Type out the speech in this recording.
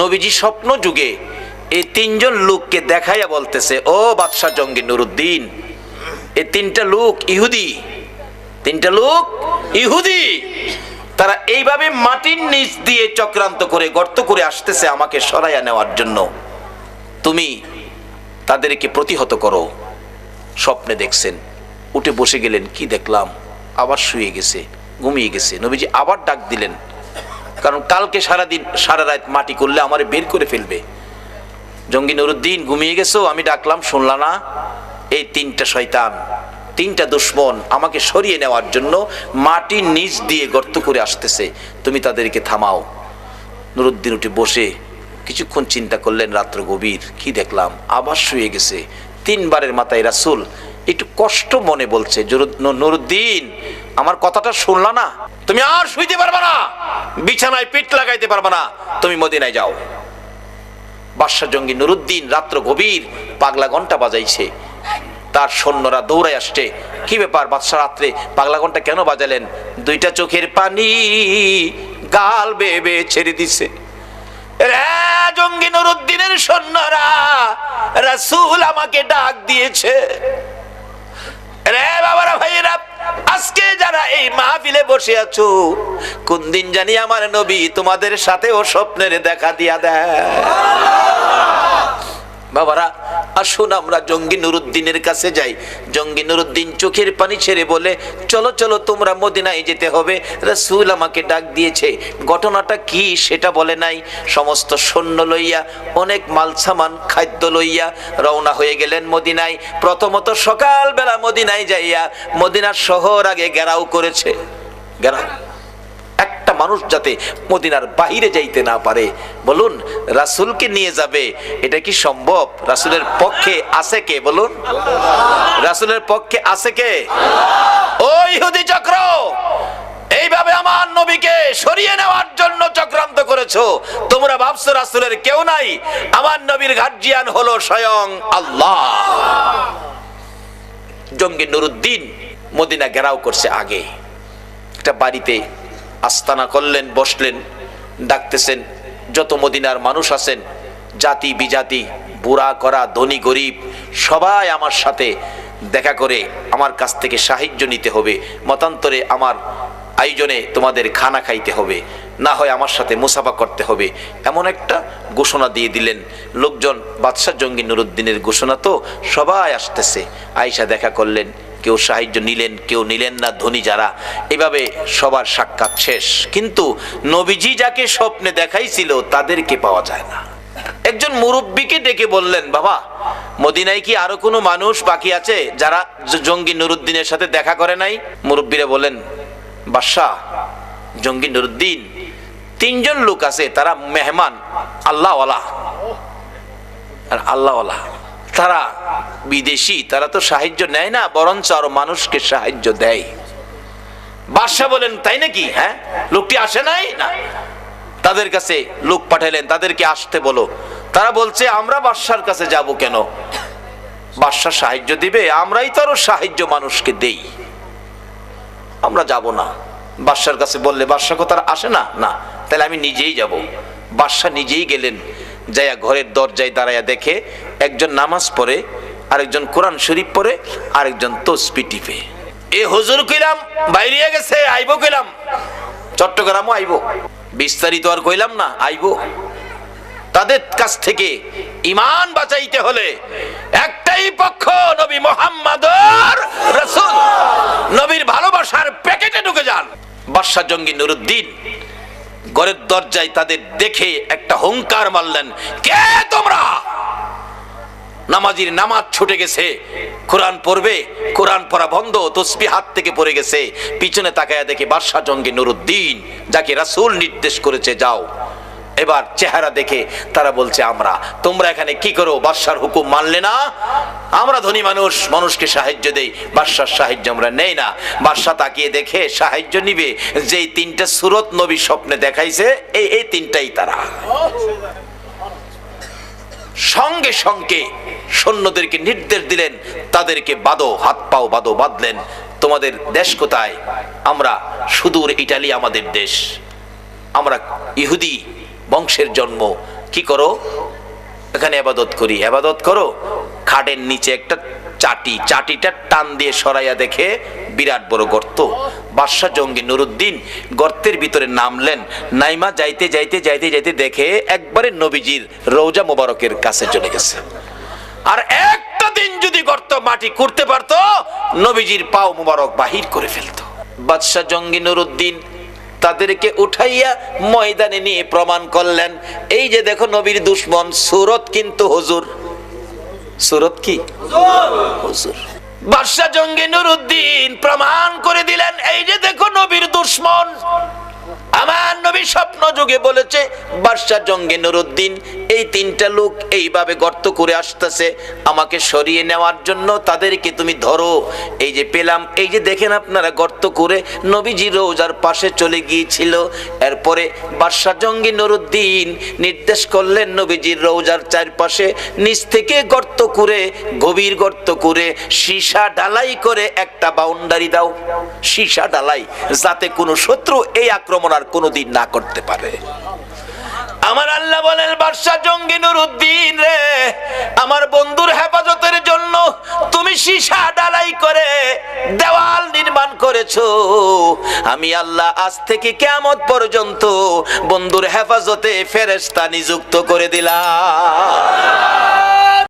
নবীজি স্বপ্ন যুগে এই তিনজন লোককে দেখাইয়া বলতেছে, ও বাদশাহ জঙ্গি নুরুদ্দিন, এই তিনটা লোক ইহুদি, তিনটা লোক ইহুদি। তারা এইভাবে মাটির নিচ দিয়ে চক্রান্ত করে গর্ত করে আসতেছে আমাকে সরাইয়া নেওয়ার জন্য। তুমি তাদেরকে প্রতিহত করো। স্বপ্নে দেখছেন, উঠে বসে গেলেন, কি দেখলাম? আবার শুয়ে গেছে, ঘুমিয়ে গেছে। নবীজি আবার ডাক দিলেন কারণ কালকে সারাদিন, সারা রাত মাটি করলে আমার বের করে ফেলবে। জঙ্গি নুরুদ্দিন, ঘুমিয়ে গেছো? আমি ডাকলাম, শুনলা না? এই তিনটা শয়তান, তিনটা দুশ্মন আমাকে সরিয়ে নেওয়ার জন্য মাটির নিচ দিয়ে গর্ত করে আসতেছে। তুমি তাদেরকে থামাও। নুরুদ্দিন উঠে বসে কিছুক্ষণ চিন্তা করলেন, রাত্র গভীর, কি দেখলাম? আবার শুয়ে গেছে। তিনবারের মাথায় রাসুল একটু কষ্ট মনে বলছে নুরুদ্দিন, আমার কথাটা শুনলা না? তুমি আর শুইতে পারবা না। বিছানায় পিঠ লাগাইতে পারবা না। তুমি মদিনায় যাও। বাদশাহ জঙ্গি নুরুদ্দিন রাত্র গভীর পাগলা ঘণ্টা বাজাইছে। তার সৈন্যরা দৌড়ায় আসছে। কি ব্যাপার বাদশাহ রাত্রে পাগলা ঘণ্টা কেন বাজালেন? দুইটা চোখের পানি গাল বেয়ে ছেড়ে দিছে। জঙ্গি নুরুদ্দিনের সৈন্যরা, রাসূল আমাকে ডাক দিয়েছে। রে বাবারা ভাইয়েরা আজকে যারা এই মাহফিলে বসে আছো, কোন দিন জানি আমার নবী তোমাদের সাথেও স্বপ্নের দেখা দিয়া দেয়। বাবারা আসুন আমরা জঙ্গি নুরুদ্দিনের কাছে যাই। জঙ্গি নুরুদ্দিন চোখের পানি ছেড়ে বলে, চলো চলো, তোমরা মদিনায় যেতে হবে। রাসূল আমাকে ডাক দিয়েছে, ঘটনাটা কি সেটা বলে নাই? সমস্ত সৈন্য লইয়া, অনেক মাল সামান খাদ্য লইয়া রওনা হয়ে গেলেন মদিনায়। প্রথমত সকালবেলা মদিনায় যাইয়া মদিনার শহর আগে ঘেরাও করেছে। একটা মানুষ যাতে মদিনার বাহিরে যাইতে না পারে। বলুন, রাসূলকে নিয়ে যাবে, এটা কি সম্ভব? রাসূলের পক্ষে আছে কে? বলুন। রাসূলের পক্ষে আছে কে? ও ইহুদি চক্র, এইভাবে আমার নবীকে সরিয়ে নেওয়ার জন্য চক্রান্ত করেছ। তোমরা ভাবছ রাসূলের কেউ নাই? আমার নবীর গার্জিয়ান হলো স্বয়ং আল্লাহ। জঙ্গি নুরুদ্দিন মদিনা ঘেরাও করছে আগে। একটা বাড়িতে আস্তানা করলেন, বসলেন, ডাকতেছেন, যত মদিনার মানুষ আছেন, জাতি বিজাতি, বুড়া করা ধনী, গরিব, সবাই আমার সাথে দেখা করে আমার কাছ থেকে সাহায্য নিতে হবে। মতান্তরে আমার আয়োজনে তোমাদের খানা খাইতে হবে। না হয় আমার সাথে মুসাফা করতে হবে। এমন একটা ঘোষণা দিয়ে দিলেন। লোকজন, বাদশাহ জঙ্গি নুরুদ্দিনের ঘোষণা তো সবাই আসতেছে। আয়সা দেখা করলেন কেউ সাহায্য নিলেন, কেউ নিলেন না, ধনী যারা। এভাবে সবার সাক্ষাৎ শেষ। কিন্তু নবীজি যাকে স্বপ্নে দেখাইছিল, তাদেরকে পাওয়া যায় না। একজন মুরব্বীকে ডেকে বললেন, বাবা, মদিনায় কি আরও কোনো মানুষ বাকি আছে যারা জঙ্গি নুরুদ্দিনের সাথে দেখা করে নাই? মুরব্বীরা বলেন বাদশাহ, জঙ্গি নুরুদ্দিন, তিনজন লোক আছে, তারা মেহমান, আল্লাহওয়ালা। আর আল্লাহওয়ালা। তারা বিদেশি, তারা তো সাহায্য নেয় না, বরঞ্চ আরও মানুষকে সাহায্য দেয়। বাদশাহ বলেন, তাই নাকি? হ্যাঁ? লোকটি আসে নাই? না। তাদের কাছে লোক পাঠালেন, তাদেরকে আসতে বলো। তারা বলছে, আমরা বাদশার কাছে যাব কেন? বাদশাহ সাহায্য দিবে, আমরাই তো আরও সাহায্য মানুষকে দেই। আমরা যাব না। বাদশার কাছে বললে, বাদশাহ তারা আসে না? না, তাহলে আমি নিজেই যাব। বাদশাহ নিজেই গেলেন। যাইয়া ঘরের দরজায় দাঁড়াইয়া দেখে একজন নামাজ পড়ে, আরেকজন কোরআন শরীফ পড়ে, আরেকজন তসবি টিপে। এ হুজুর কইলাম বাইরে গেছে, আইব কইলাম। চট্টগ্রামও আইব। বিস্তারিত আর কইলাম না, আইব। তাদের কাছ থেকে ইমান বাঁচাইতে হলে একটাই পক্ষ নবী মোহাম্মদ রসুল। নবীর ভালোবাসার প্যাকেটে ঢুকে যান। বাদশাহ জঙ্গি নুরুদ্দিন ঘরের দরজায় তাদের দেখে একটা হংকার মারলেন, কে তোমরা? নামাজির নামাজ ছুটে গেছে, কোরআন পড়বে, কোরআন পড়া বন্ধ তসবি হাত থেকে পড়ে গেছে, পিছনে তাকায়া দেখে বাদশাহ জঙ্গি নুরুদ্দিন, যাকে রাসুল নির্দেশ করেছে, যাও। এবার চেহারা দেখে তারা বলছে, আমরা, তোমরা এখানে কি করো? বাদশার হুকুম মানলে না? আমরা ধনী মানুষ, মানুষকে সাহায্য দেই। বাদশার সাহায্য আমরা নেই না। বাদশা তাকিয়ে দেখে সাহায্য নিবে। যেই তিনটা সুরত নবী স্বপ্নে দেখাইছে, এই এই তিনটাই তারা। সঙ্গে সঙ্গে সৈন্যদেরকে নির্দেশ দিলেন, তাদেরকে বাদো হাত পাও বাদো বাঁধলেন। তোমাদের দেশ কোথায়? আমরা, সুদূর ইটালি, আমাদের দেশ। আমরা ইহুদি বংশের জন্ম। কি করো? এখানে আবাদত করি। আবাদত করো? খাটের নিচে একটা চাটি। চাটিটা টান দিয়ে সরাইয়া দেখে বিরাট বড় গর্ত। বাদশাহ জঙ্গি নুরুদ্দিন গর্তের ভিতরে নামলেন। নাইমা যাইতে যাইতে যাইতে যাইতে দেখে একবারে নবীজির রৌজা মোবারকের কাছে চলে গেছে। আর একটা দিন যদি গর্ত মাটি করতে পারতো, নবীজির পাও মুবারক বাহির করে ফেলতো। বাদশাহ জঙ্গি নুরুদ্দিন তাদেরকে উঠাইয়া ময়দানে নিয়ে প্রমাণ করলেন। এই যে দেখো নবীর দুশ্মন, সুরত কিন্তু হজুর। সুরত কি? হজুর। বাদশাহ জঙ্গি নুরুদ্দিন প্রমাণ করে দিলেন, এই যে দেখো নবীর দুশ্মন। আমার নবী স্বপ্ন যুগে বলেছে, বাদশাহ জঙ্গে নুরুদ্দিন এই তিনটা লোক এইভাবে গর্ত করে আসতেছে, আমাকে সরিয়ে নেওয়ার জন্য তাদেরকে তুমি ধরো। এই যে পেলাম, এই যে দেখেন আপনারা গর্ত করে নবীজি রোজার পাশে চলে গিয়েছিল। এরপরে বাদশাহ জঙ্গি নুরুদ্দিন নির্দেশ করলেন নবীজির রোজার চারপাশে নিচ থেকে গর্ত করে, গভীর গর্ত করে সীসা ডালাই করে একটা বাউন্ডারি দাও। সীসা ডালাই যাতে কোনো শত্রু এই আক্রমণ আর কোনোদিন না করতে পারে। আমার আল্লাহ বলেন বাদশাহ জঙ্গি নুরুদ্দিন রে, আমার বন্ধুর হেফাজতের জন্য তুমি সীসা ডালাই করে দেওয়াল নির্মাণ করেছ। আমি আল্লাহ আজ থেকে কেমন পর্যন্ত বন্ধুর হেফাজতে ফেরেস্তা নিযুক্ত করে দিলাম।